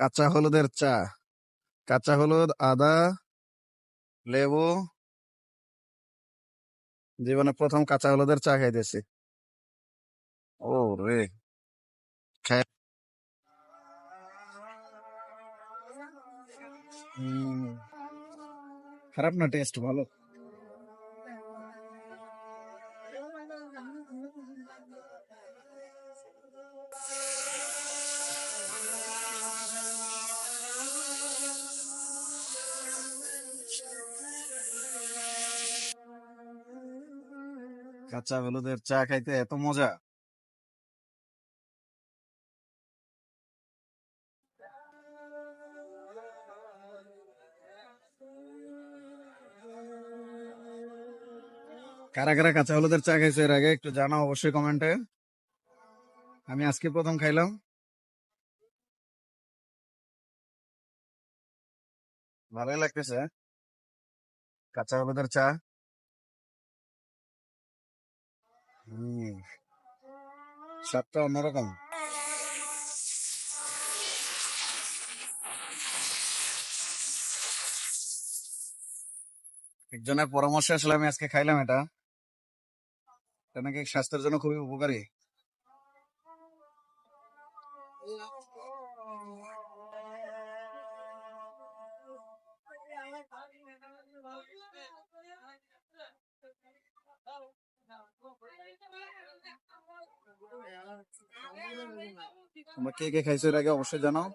কাঁচা হলুদের চা। কাঁচা হলুদ, আদা, লেবু। জীবনে প্রথম কাঁচা হলুদের চা খাইতেছি। ও রে খারাপ না টেস্ট ভালো? কাঁচা হলুদের চা খাইতে এত মজা? কারা কারা কাঁচা হলুদের চা খাইছে এর আগে একটু জানাও অবশ্যই কমেন্টে। আমি আজকে প্রথম খাইলাম। ভালোই লাগতেছে। কাঁচা হলুদের চা। স্বাদটা অন্যরকম। একজনের পরামর্শে আসলে আমি আজকে খাইলাম এটা। এটা নাকি স্বাস্থ্যের জন্য খুবই উপকারী। তোমরা কে কে খাইছো এর আগে অবশ্যই জানাও।